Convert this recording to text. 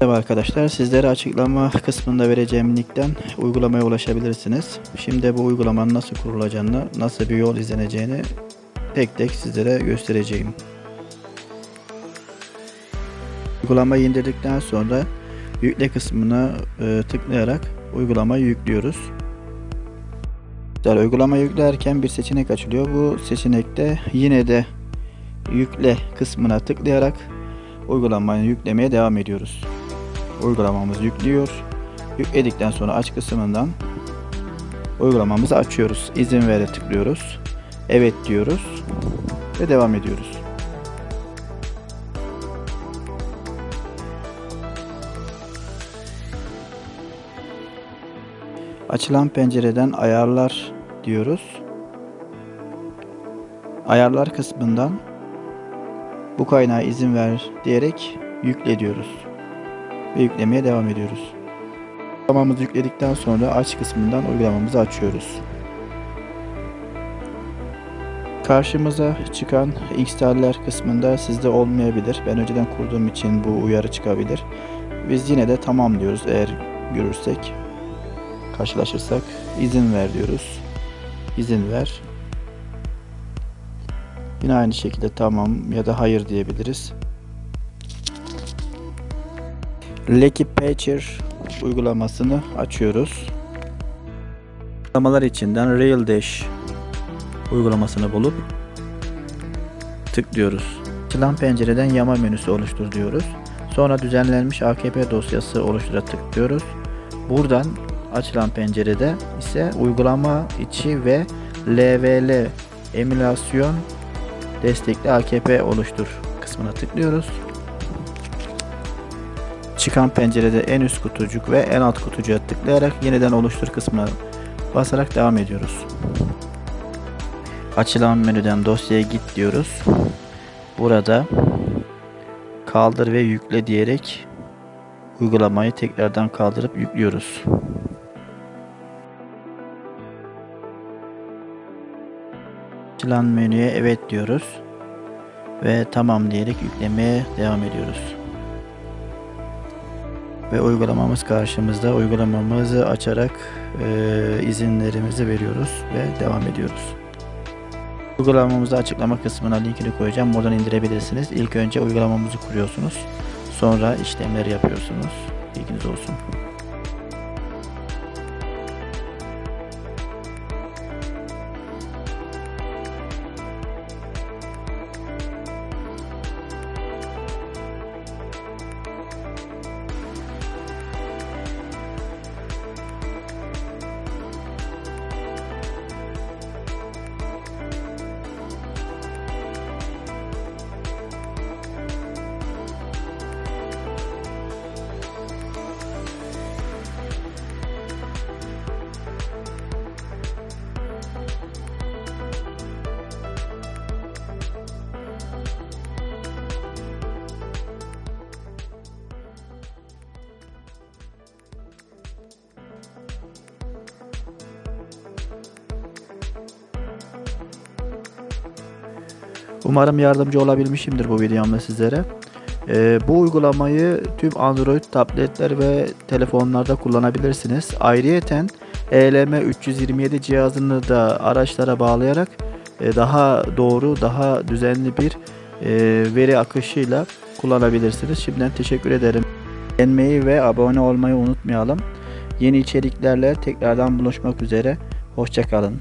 Merhaba arkadaşlar, sizlere açıklama kısmında vereceğim linkten uygulamaya ulaşabilirsiniz. Şimdi bu uygulamanın nasıl kurulacağını, nasıl bir yol izleneceğini tek tek sizlere göstereceğim. Uygulamayı indirdikten sonra yükle kısmına e, tıklayarak uygulamayı yüklüyoruz. Güzel, uygulamayı yüklerken bir seçenek açılıyor. Bu seçenekte yine de yükle kısmına tıklayarak uygulamayı yüklemeye devam ediyoruz. Uygulamamız yüklüyor. Yükledikten sonra aç kısmından uygulamamızı açıyoruz. İzin vere tıklıyoruz. Evet diyoruz ve devam ediyoruz. Açılan pencereden ayarlar diyoruz. Ayarlar kısmından bu kaynağa izin ver diyerek yükle diyoruz. Ve yüklemeye devam ediyoruz. Uygulamamızı yükledikten sonra aç kısmından uygulamamızı açıyoruz. Karşımıza çıkan installer kısmında sizde olmayabilir. Ben önceden kurduğum için bu uyarı çıkabilir. Biz yine de tamam diyoruz eğer görürsek. Karşılaşırsak izin ver diyoruz. İzin ver. Yine aynı şekilde tamam ya da hayır diyebiliriz. Lucky Patcher uygulamasını açıyoruz. Uygulamalar içinden Real Dash uygulamasını bulup tıklıyoruz. Açılan pencereden yama menüsü oluştur diyoruz. Sonra düzenlenmiş AKP dosyası oluştura tıklıyoruz. Buradan açılan pencerede ise uygulama içi ve LVL emülasyon destekli AKP oluştur kısmına tıklıyoruz. Çıkan pencerede en üst kutucuk ve en alt kutucuğa tıklayarak yeniden oluştur kısmına basarak devam ediyoruz. Açılan menüden dosyaya git diyoruz. Burada kaldır ve yükle diyerek uygulamayı tekrardan kaldırıp yüklüyoruz. Açılan menüye evet diyoruz ve tamam diyerek yüklemeye devam ediyoruz. Ve uygulamamız karşımızda. Uygulamamızı açarak e, izinlerimizi veriyoruz ve devam ediyoruz. Uygulamamızı açıklama kısmına linkini koyacağım. Buradan indirebilirsiniz. İlk önce uygulamamızı kuruyorsunuz. Sonra işlemleri yapıyorsunuz. Bilginiz olsun. Umarım yardımcı olabilmişimdir bu videomda sizlere. Ee, bu uygulamayı tüm Android tabletler ve telefonlarda kullanabilirsiniz. Ayrıyeten ELM 327 cihazını da araçlara bağlayarak e, daha doğru, daha düzenli bir e, veri akışıyla kullanabilirsiniz. Şimdiden teşekkür ederim. Beğenmeyi ve abone olmayı unutmayalım. Yeni içeriklerle tekrardan buluşmak üzere. Hoşçakalın.